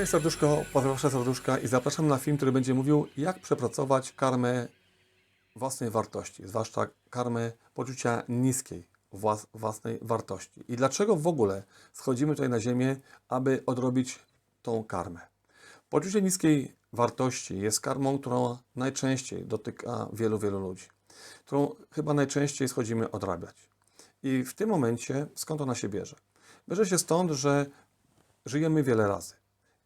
Moje serduszko, pozdrawiam wasze serduszka i zapraszam na film, który będzie mówił, jak przepracować karmę własnej wartości, zwłaszcza karmę poczucia niskiej włas- własnej wartości. I dlaczego w ogóle schodzimy tutaj na ziemię, aby odrobić tą karmę. Poczucie niskiej wartości jest karmą, która najczęściej dotyka wielu, wielu ludzi, którą chyba najczęściej schodzimy odrabiać. I w tym momencie skąd ona się bierze? Bierze się stąd, że żyjemy wiele razy.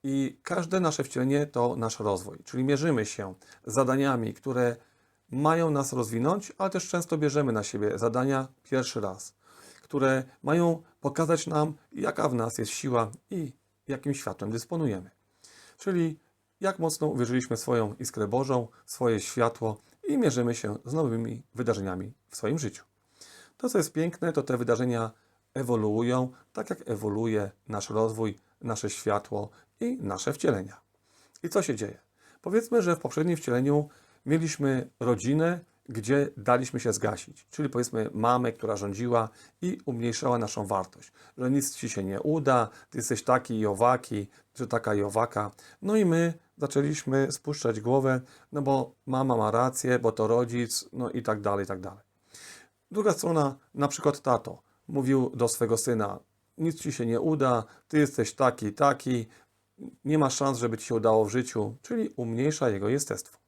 I każde nasze wcielenie to nasz rozwój, czyli mierzymy się zadaniami, które mają nas rozwinąć, ale też często bierzemy na siebie zadania pierwszy raz, które mają pokazać nam, jaka w nas jest siła i jakim światłem dysponujemy. Czyli jak mocno uwierzyliśmy swoją iskrę Bożą, swoje światło i mierzymy się z nowymi wydarzeniami w swoim życiu. To, co jest piękne, to te wydarzenia ewoluują, tak jak ewoluuje nasz rozwój, nasze światło i nasze wcielenia. I co się dzieje? Powiedzmy, że w poprzednim wcieleniu mieliśmy rodzinę, gdzie daliśmy się zgasić. Czyli powiedzmy mamę, która rządziła i umniejszała naszą wartość. Że nic ci się nie uda, ty jesteś taki i owaki, czy taka i owaka. No i my zaczęliśmy spuszczać głowę, no bo mama ma rację, bo to rodzic, no i tak dalej, i tak dalej. Druga strona, na przykład tato, mówił do swego syna: Nic ci się nie uda, ty jesteś taki, taki, nie ma szans, żeby ci się udało w życiu, czyli umniejsza jego jestestwo.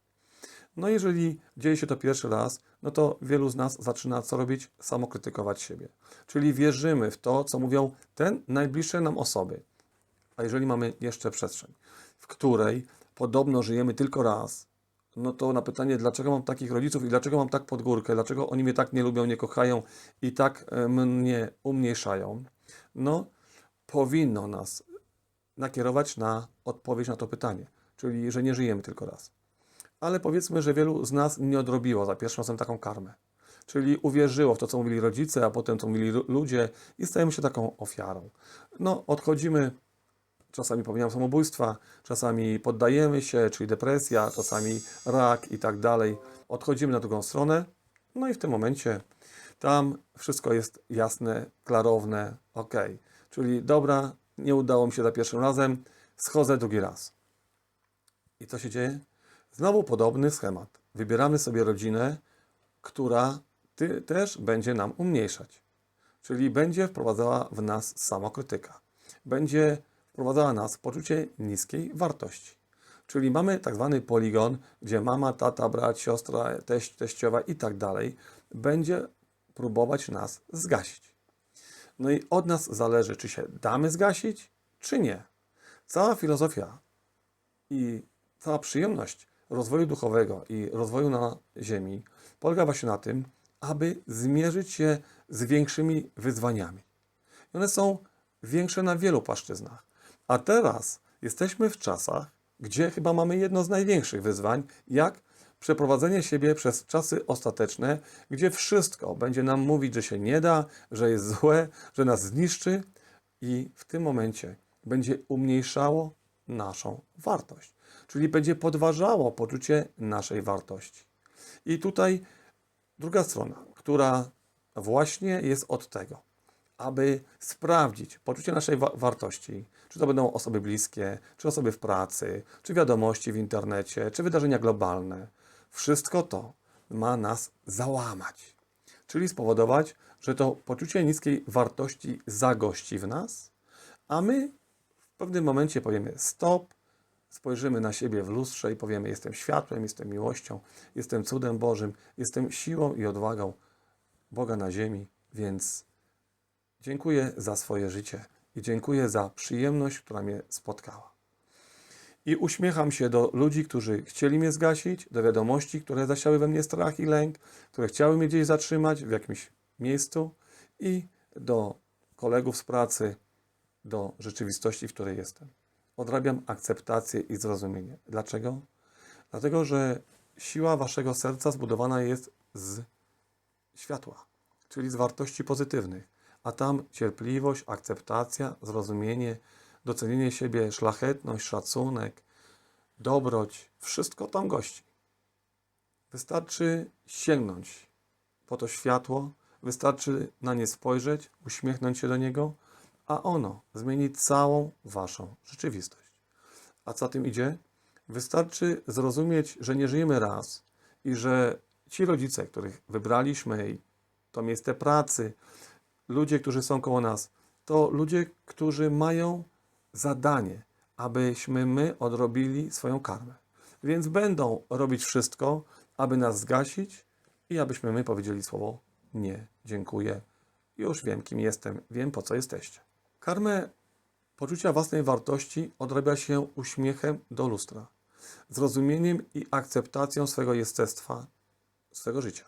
No, jeżeli dzieje się to pierwszy raz, no to wielu z nas zaczyna co robić? Samokrytykować siebie. Czyli wierzymy w to, co mówią ten najbliższe nam osoby. A jeżeli mamy jeszcze przestrzeń, w której podobno żyjemy tylko raz, no to na pytanie, dlaczego mam takich rodziców i dlaczego mam tak pod górkę, dlaczego oni mnie tak nie lubią, nie kochają i tak e, mnie umniejszają, no powinno nas nakierować na odpowiedź na to pytanie, czyli że nie żyjemy tylko raz. Ale powiedzmy, że wielu z nas nie odrobiło za pierwszym razem taką karmę. Czyli uwierzyło w to, co mówili rodzice, a potem co mówili lu- ludzie i stajemy się taką ofiarą. No, odchodzimy czasami popełniamy samobójstwa, czasami poddajemy się, czyli depresja, czasami rak i tak dalej. Odchodzimy na drugą stronę, no i w tym momencie tam wszystko jest jasne, klarowne, ok. Czyli dobra, nie udało mi się za pierwszym razem, schodzę drugi raz. I co się dzieje? Znowu podobny schemat. Wybieramy sobie rodzinę, która ty, też będzie nam umniejszać. Czyli będzie wprowadzała w nas samokrytyka. Będzie wprowadzała nas w poczucie niskiej wartości. Czyli mamy tak zwany poligon, gdzie mama, tata, brat, siostra, teść, teściowa i tak dalej będzie próbować nas zgasić. No i od nas zależy, czy się damy zgasić, czy nie. Cała filozofia i cała przyjemność rozwoju duchowego i rozwoju na Ziemi polega właśnie na tym, aby zmierzyć się z większymi wyzwaniami. I one są większe na wielu płaszczyznach. A teraz jesteśmy w czasach, gdzie chyba mamy jedno z największych wyzwań, jak przeprowadzenie siebie przez czasy ostateczne, gdzie wszystko będzie nam mówić, że się nie da, że jest złe, że nas zniszczy i w tym momencie będzie umniejszało naszą wartość, czyli będzie podważało poczucie naszej wartości. I tutaj druga strona, która właśnie jest od tego, aby sprawdzić poczucie naszej wa- wartości, czy to będą osoby bliskie, czy osoby w pracy, czy wiadomości w internecie, czy wydarzenia globalne. Wszystko to ma nas załamać, czyli spowodować, że to poczucie niskiej wartości zagości w nas, a my w pewnym momencie powiemy stop, spojrzymy na siebie w lustrze i powiemy: Jestem światłem, jestem miłością, jestem cudem Bożym, jestem siłą i odwagą Boga na ziemi, więc dziękuję za swoje życie i dziękuję za przyjemność, która mnie spotkała. I uśmiecham się do ludzi, którzy chcieli mnie zgasić, do wiadomości, które zasiały we mnie strach i lęk, które chciały mnie gdzieś zatrzymać w jakimś miejscu i do kolegów z pracy, do rzeczywistości, w której jestem. Odrabiam akceptację i zrozumienie. Dlaczego? Dlatego, że siła waszego serca zbudowana jest z światła, czyli z wartości pozytywnych, a tam cierpliwość, akceptacja, zrozumienie, docenienie siebie, szlachetność, szacunek, dobroć, wszystko tam gości. Wystarczy sięgnąć po to światło, wystarczy na nie spojrzeć, uśmiechnąć się do niego, a ono zmieni całą waszą rzeczywistość. A co tym idzie? Wystarczy zrozumieć, że nie żyjemy raz i że ci rodzice, których wybraliśmy, i to miejsce pracy, ludzie, którzy są koło nas, to ludzie, którzy mają zadanie, abyśmy my odrobili swoją karmę. Więc będą robić wszystko, aby nas zgasić i abyśmy my powiedzieli słowo nie, dziękuję. Już wiem, kim jestem, wiem, po co jesteście. Karmę poczucia własnej wartości odrabia się uśmiechem do lustra, zrozumieniem i akceptacją swego jestestwa, swego życia.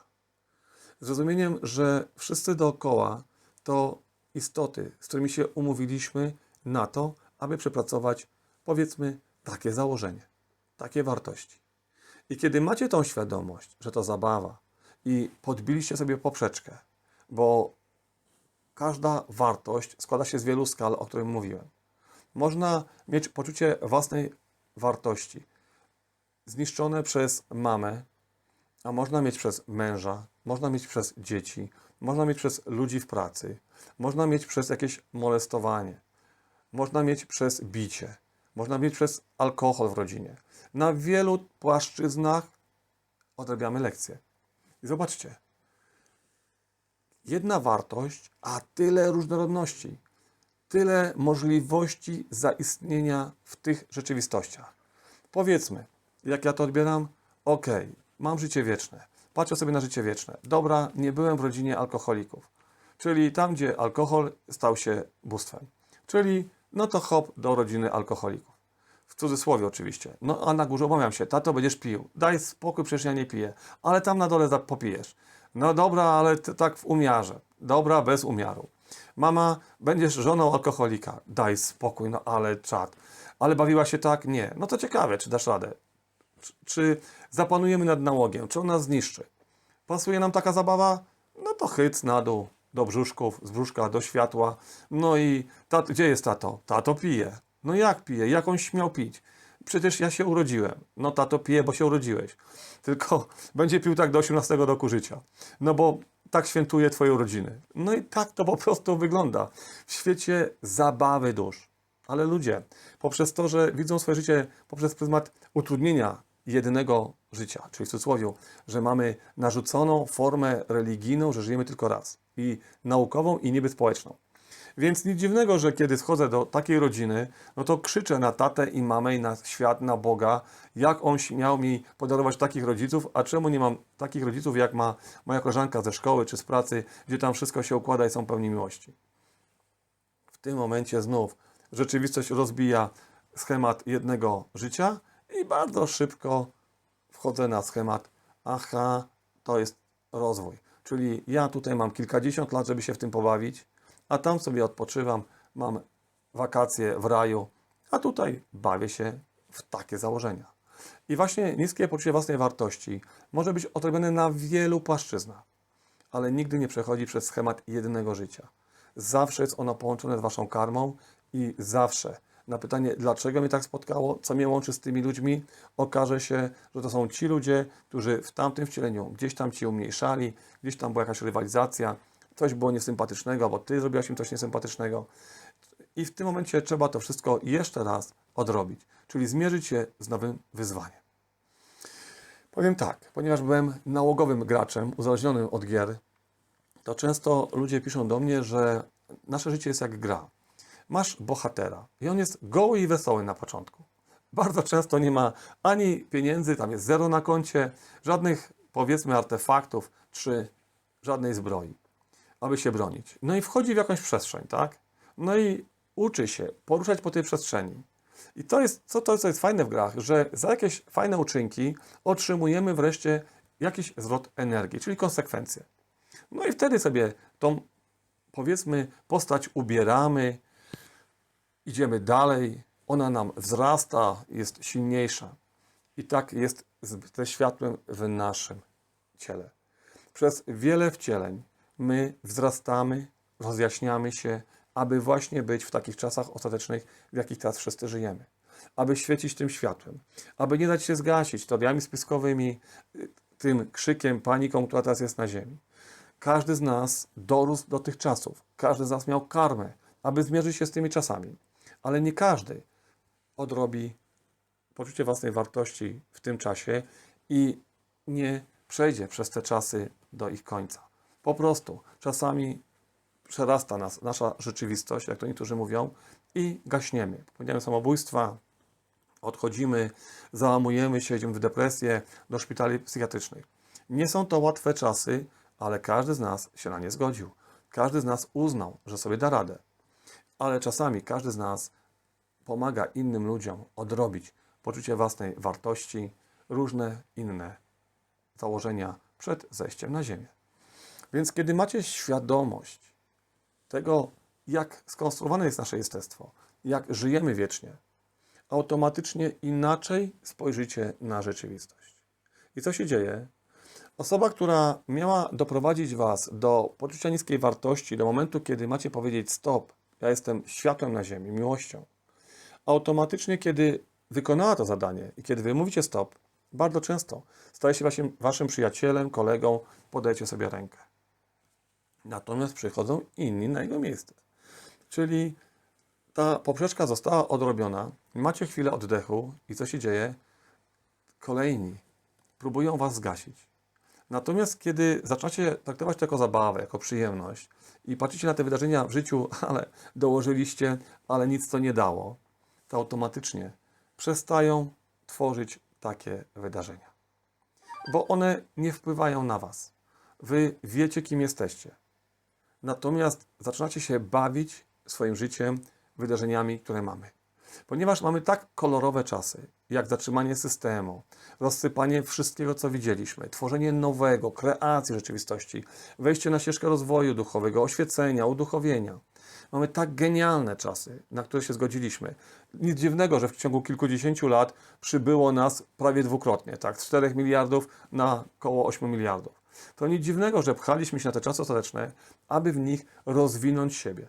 Zrozumieniem, że wszyscy dookoła to istoty, z którymi się umówiliśmy na to, aby przepracować, powiedzmy, takie założenie, takie wartości. I kiedy macie tą świadomość, że to zabawa i podbiliście sobie poprzeczkę, bo każda wartość składa się z wielu skal, o których mówiłem. Można mieć poczucie własnej wartości zniszczone przez mamę, a można mieć przez męża, można mieć przez dzieci, można mieć przez ludzi w pracy, można mieć przez jakieś molestowanie, można mieć przez bicie, można mieć przez alkohol w rodzinie. Na wielu płaszczyznach odrabiamy lekcje. I zobaczcie, jedna wartość, a tyle różnorodności, tyle możliwości zaistnienia w tych rzeczywistościach. Powiedzmy, jak ja to odbieram, ok, mam życie wieczne, patrzę sobie na życie wieczne. Dobra, nie byłem w rodzinie alkoholików, czyli tam, gdzie alkohol stał się bóstwem. Czyli, no to hop do rodziny alkoholików. W cudzysłowie oczywiście. No a na górze obawiam się, tato będziesz pił. Daj spokój, przecież ja nie piję. Ale tam na dole popijesz. No dobra, ale tak w umiarze. Dobra, bez umiaru. Mama, będziesz żoną alkoholika. Daj spokój, no ale czad. Ale bawiła się tak? Nie. No to ciekawe, czy dasz radę. Czy, zapanujemy nad nałogiem? Czy on nas zniszczy? Pasuje nam taka zabawa? No to chyc na dół, do brzuszków, z brzuszka do światła. No i tat, gdzie jest tato? Tato pije. No jak pije? Jak on śmiał pić? Przecież ja się urodziłem. No tato pije, bo się urodziłeś. Tylko będzie pił tak do 18 roku życia. No bo tak świętuje twoje urodziny. No i tak to po prostu wygląda w świecie zabawy dusz. Ale ludzie, poprzez to, że widzą swoje życie poprzez pryzmat utrudnienia jedynego życia, czyli w cudzysłowie, że mamy narzuconą formę religijną, że żyjemy tylko raz i naukową i niby społeczną. Więc nic dziwnego, że kiedy schodzę do takiej rodziny, no to krzyczę na tatę i mamę i na świat, na Boga, jak on śmiał mi podarować takich rodziców, a czemu nie mam takich rodziców, jak ma moja koleżanka ze szkoły czy z pracy, gdzie tam wszystko się układa i są pełni miłości. W tym momencie znów rzeczywistość rozbija schemat jednego życia i bardzo szybko wchodzę na schemat, aha, to jest rozwój. Czyli ja tutaj mam kilkadziesiąt lat, żeby się w tym pobawić, a tam sobie odpoczywam, mam wakacje w raju, a tutaj bawię się w takie założenia. I właśnie niskie poczucie własnej wartości może być odrobione na wielu płaszczyznach, ale nigdy nie przechodzi przez schemat jednego życia. Zawsze jest ono połączone z waszą karmą i zawsze na pytanie, dlaczego mnie tak spotkało, co mnie łączy z tymi ludźmi, okaże się, że to są ci ludzie, którzy w tamtym wcieleniu gdzieś tam ci umniejszali, gdzieś tam była jakaś rywalizacja, coś było niesympatycznego, albo ty zrobiłaś im coś niesympatycznego. I w tym momencie trzeba to wszystko jeszcze raz odrobić, czyli zmierzyć się z nowym wyzwaniem. Powiem tak, ponieważ byłem nałogowym graczem, uzależnionym od gier, to często ludzie piszą do mnie, że nasze życie jest jak gra. Masz bohatera i on jest goły i wesoły na początku. Bardzo często nie ma ani pieniędzy, tam jest zero na koncie, żadnych powiedzmy artefaktów czy żadnej zbroi, aby się bronić. No i wchodzi w jakąś przestrzeń, tak? No i uczy się poruszać po tej przestrzeni. I to jest, co to co jest fajne w grach, że za jakieś fajne uczynki otrzymujemy wreszcie jakiś zwrot energii, czyli konsekwencje. No i wtedy sobie tą, powiedzmy, postać ubieramy, idziemy dalej, ona nam wzrasta, jest silniejsza. I tak jest ze światłem w naszym ciele. Przez wiele wcieleń my wzrastamy, rozjaśniamy się, aby właśnie być w takich czasach ostatecznych, w jakich teraz wszyscy żyjemy. Aby świecić tym światłem, aby nie dać się zgasić teoriami spiskowymi, tym krzykiem, paniką, która teraz jest na ziemi. Każdy z nas dorósł do tych czasów. Każdy z nas miał karmę, aby zmierzyć się z tymi czasami. Ale nie każdy odrobi poczucie własnej wartości w tym czasie i nie przejdzie przez te czasy do ich końca. Po prostu czasami przerasta nas nasza rzeczywistość, jak to niektórzy mówią, i gaśniemy. Popełniamy samobójstwa, odchodzimy, załamujemy się, idziemy w depresję, do szpitali psychiatrycznych. Nie są to łatwe czasy, ale każdy z nas się na nie zgodził. Każdy z nas uznał, że sobie da radę. Ale czasami każdy z nas pomaga innym ludziom odrobić poczucie własnej wartości, różne inne założenia przed zejściem na ziemię. Więc kiedy macie świadomość tego, jak skonstruowane jest nasze jestestwo, jak żyjemy wiecznie, automatycznie inaczej spojrzycie na rzeczywistość. I co się dzieje? Osoba, która miała doprowadzić Was do poczucia niskiej wartości, do momentu, kiedy macie powiedzieć stop, ja jestem światłem na ziemi, miłością, automatycznie, kiedy wykonała to zadanie i kiedy Wy mówicie stop, bardzo często staje się waszym, waszym przyjacielem, kolegą, podajecie sobie rękę. Natomiast przychodzą inni na jego miejsce. Czyli ta poprzeczka została odrobiona, macie chwilę oddechu i co się dzieje? Kolejni próbują was zgasić. Natomiast kiedy zaczynacie traktować to jako zabawę, jako przyjemność i patrzycie na te wydarzenia w życiu, ale dołożyliście, ale nic to nie dało, to automatycznie przestają tworzyć takie wydarzenia. Bo one nie wpływają na was. Wy wiecie, kim jesteście. Natomiast zaczynacie się bawić swoim życiem, wydarzeniami, które mamy. Ponieważ mamy tak kolorowe czasy, jak zatrzymanie systemu, rozsypanie wszystkiego, co widzieliśmy, tworzenie nowego, kreacji rzeczywistości, wejście na ścieżkę rozwoju duchowego, oświecenia, uduchowienia. Mamy tak genialne czasy, na które się zgodziliśmy. Nic dziwnego, że w ciągu kilkudziesięciu lat przybyło nas prawie dwukrotnie, tak, z 4 miliardów na około 8 miliardów. To nic dziwnego, że pchaliśmy się na te czasy ostateczne, aby w nich rozwinąć siebie,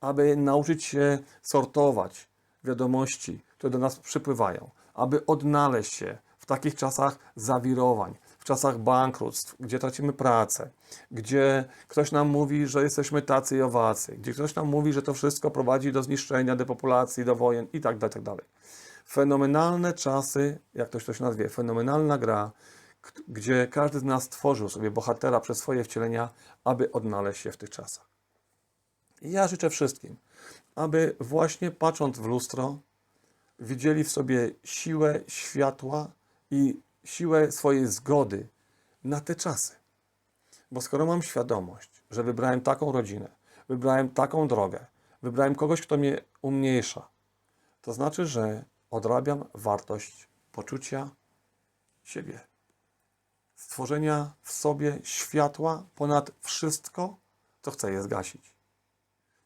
aby nauczyć się sortować wiadomości, które do nas przypływają, aby odnaleźć się w takich czasach zawirowań, w czasach bankructw, gdzie tracimy pracę, gdzie ktoś nam mówi, że jesteśmy tacy i owacy, gdzie ktoś nam mówi, że to wszystko prowadzi do zniszczenia, depopulacji, do wojen i tak dalej, tak. Fenomenalne czasy, jak ktoś to się nazwie, fenomenalna gra, gdzie każdy z nas stworzył sobie bohatera przez swoje wcielenia, aby odnaleźć się w tych czasach. I ja życzę wszystkim, aby właśnie patrząc w lustro, widzieli w sobie siłę światła i siłę swojej zgody na te czasy. Bo skoro mam świadomość, że wybrałem taką rodzinę, wybrałem taką drogę, wybrałem kogoś, kto mnie umniejsza, to znaczy, że odrabiam wartość poczucia siebie. Stworzenia w sobie światła ponad wszystko, co chce je zgasić.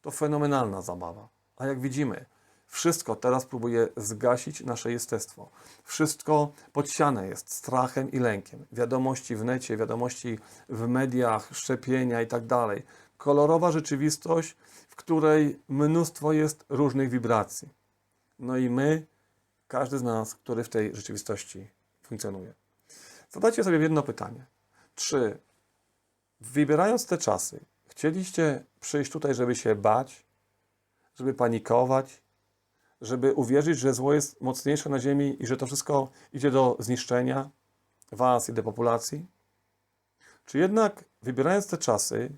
To fenomenalna zabawa. A jak widzimy, wszystko teraz próbuje zgasić nasze jestestwo. Wszystko podsiane jest strachem i lękiem. Wiadomości w necie, wiadomości w mediach, szczepienia i tak dalej. Kolorowa rzeczywistość, w której mnóstwo jest różnych wibracji. No i my, każdy z nas, który w tej rzeczywistości funkcjonuje. Zadajcie sobie jedno pytanie. Czy wybierając te czasy, chcieliście przyjść tutaj, żeby się bać, żeby panikować, żeby uwierzyć, że zło jest mocniejsze na ziemi i że to wszystko idzie do zniszczenia was i depopulacji? Czy jednak wybierając te czasy,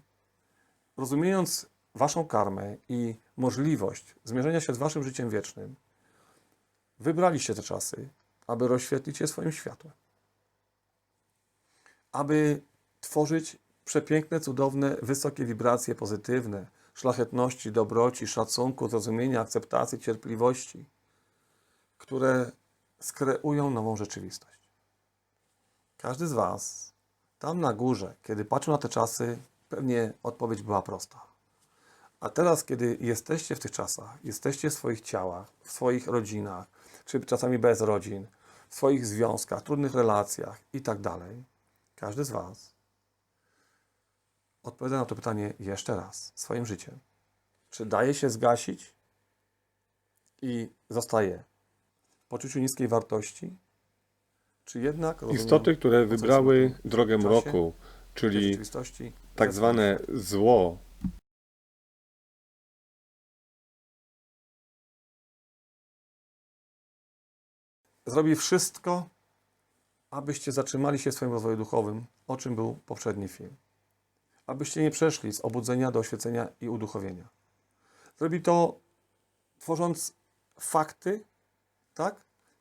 rozumiejąc waszą karmę i możliwość zmierzenia się z waszym życiem wiecznym, wybraliście te czasy, aby rozświetlić je swoim światłem? Aby tworzyć przepiękne, cudowne, wysokie wibracje pozytywne, szlachetności, dobroci, szacunku, zrozumienia, akceptacji, cierpliwości, które skreują nową rzeczywistość. Każdy z Was tam na górze, kiedy patrzył na te czasy, pewnie odpowiedź była prosta. A teraz, kiedy jesteście w tych czasach, jesteście w swoich ciałach, w swoich rodzinach, czy czasami bez rodzin, w swoich związkach, trudnych relacjach i tak dalej, każdy z Was odpowiada na to pytanie jeszcze raz swoim życiem. Czy daje się zgasić i zostaje w poczuciu niskiej wartości? Czy jednak rozumiem, Istoty, które wybrały drogę czasie, mroku, czyli tak zwane zło, zrobi wszystko, abyście zatrzymali się w swoim rozwoju duchowym, o czym był poprzedni film. Abyście nie przeszli z obudzenia do oświecenia i uduchowienia. Zrobi to tworząc fakty, tak,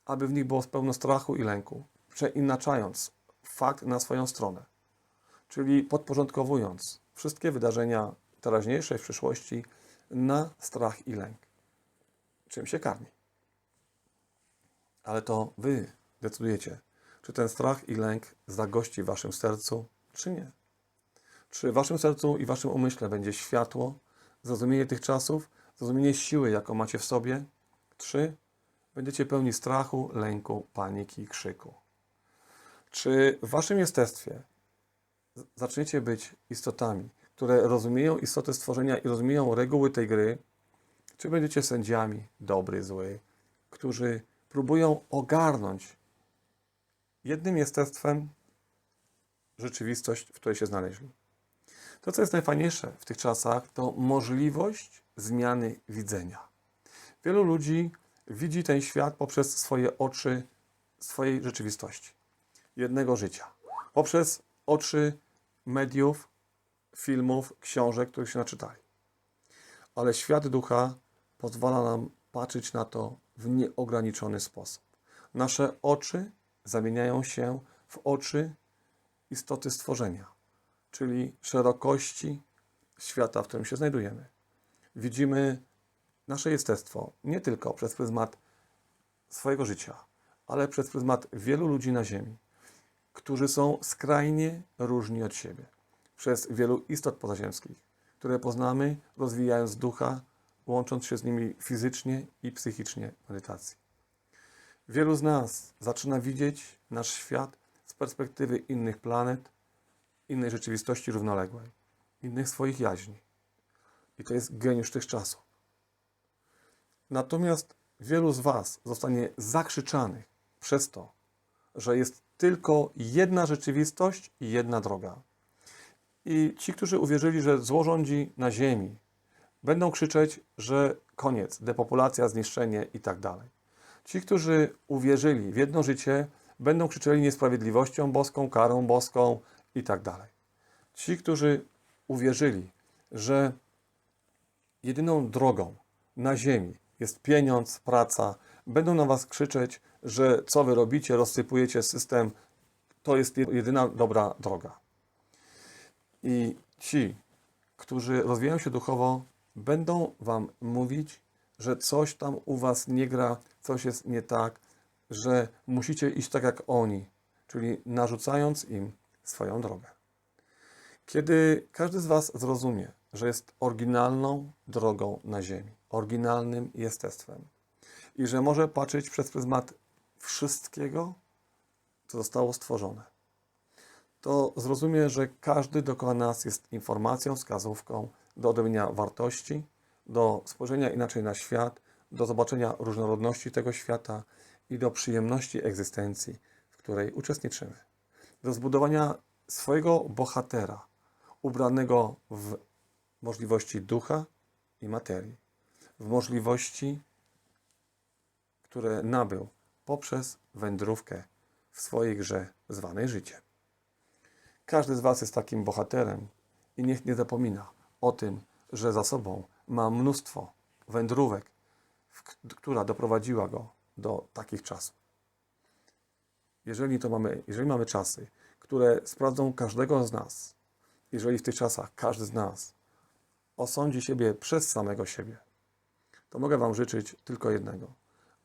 aby w nich było pełno strachu i lęku, przeinaczając fakt na swoją stronę, czyli podporządkowując wszystkie wydarzenia teraźniejsze w przyszłości na strach i lęk. Czym się karmi? Ale to wy decydujecie, czy ten strach i lęk zagości w waszym sercu, czy nie. Czy w waszym sercu i waszym umyśle będzie światło, zrozumienie tych czasów, zrozumienie siły, jaką macie w sobie, czy będziecie pełni strachu, lęku, paniki, krzyku. Czy w waszym jestestwie zaczniecie być istotami, które rozumieją istotę stworzenia i rozumieją reguły tej gry, czy będziecie sędziami, dobry, zły, którzy próbują ogarnąć jednym jestestwem rzeczywistość, w której się znaleźli. To, co jest najfajniejsze w tych czasach, to możliwość zmiany widzenia. Wielu ludzi widzi ten świat poprzez swoje oczy swojej rzeczywistości, jednego życia, poprzez oczy mediów, filmów, książek, których się naczytali. Ale świat ducha pozwala nam patrzeć na to w nieograniczony sposób. Nasze oczy zamieniają się w oczy istoty stworzenia, czyli szerokości świata, w którym się znajdujemy. Widzimy nasze jestestwo nie tylko przez pryzmat swojego życia, ale przez pryzmat wielu ludzi na Ziemi, którzy są skrajnie różni od siebie, przez wielu istot pozaziemskich, które poznamy, rozwijając ducha, łącząc się z nimi fizycznie i psychicznie w medytacji. Wielu z nas zaczyna widzieć nasz świat z perspektywy innych planet, innej rzeczywistości równoległej, innych swoich jaźni. I to jest geniusz tych czasów. Natomiast wielu z Was zostanie zakrzyczanych przez to, że jest tylko jedna rzeczywistość i jedna droga. I ci, którzy uwierzyli, że zło rządzi na ziemi, będą krzyczeć, że koniec, depopulacja, zniszczenie i tak dalej. Ci, którzy uwierzyli w jedno życie, będą krzyczeli niesprawiedliwością boską, karą boską i tak dalej. Ci, którzy uwierzyli, że jedyną drogą na ziemi jest pieniądz, praca, będą na was krzyczeć, że co wy robicie, rozsypujecie system, to jest jedyna dobra droga. I ci, którzy rozwijają się duchowo, będą wam mówić, że coś tam u was nie gra, coś jest nie tak, że musicie iść tak jak oni, czyli narzucając im swoją drogę. Kiedy każdy z was zrozumie, że jest oryginalną drogą na ziemi, oryginalnym jestestwem i że może patrzeć przez pryzmat wszystkiego, co zostało stworzone, to zrozumie, że każdy dookoła nas jest informacją, wskazówką do odrobienia wartości, do spojrzenia inaczej na świat, do zobaczenia różnorodności tego świata i do przyjemności egzystencji, w której uczestniczymy. Do zbudowania swojego bohatera, ubranego w możliwości ducha i materii, w możliwości, które nabył poprzez wędrówkę w swojej grze zwanej życie. Każdy z Was jest takim bohaterem i niech nie zapomina o tym, że za sobą ma mnóstwo wędrówek, która doprowadziła go do takich czasów. Jeżeli, to mamy, jeżeli mamy czasy, które sprawdzą każdego z nas, jeżeli w tych czasach każdy z nas osądzi siebie przez samego siebie, to mogę Wam życzyć tylko jednego,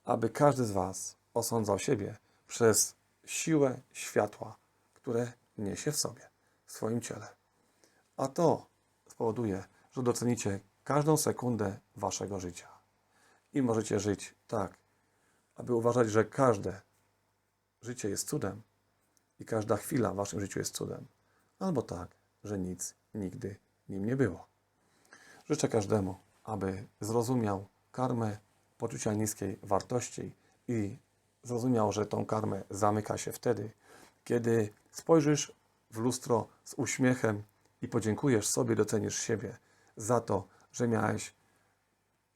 aby każdy z Was osądzał siebie przez siłę światła, które niesie w sobie, w swoim ciele. A to spowoduje, że docenicie każdą sekundę Waszego życia. I możecie żyć tak, aby uważać, że każde życie jest cudem i każda chwila w Waszym życiu jest cudem. Albo tak, że nic nigdy nim nie było. Życzę każdemu, aby zrozumiał karmę poczucia niskiej wartości i zrozumiał, że tą karmę zamyka się wtedy, kiedy spojrzysz w lustro z uśmiechem i podziękujesz sobie, docenisz siebie za to, że miałeś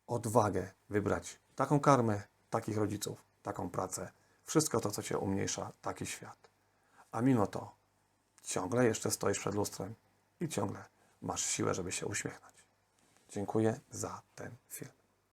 odwagę wybrać taką karmę, takich rodziców, taką pracę wszystko to, co cię umniejsza, taki świat. A mimo to ciągle jeszcze stoisz przed lustrem i ciągle masz siłę, żeby się uśmiechnąć. Dziękuję za ten film.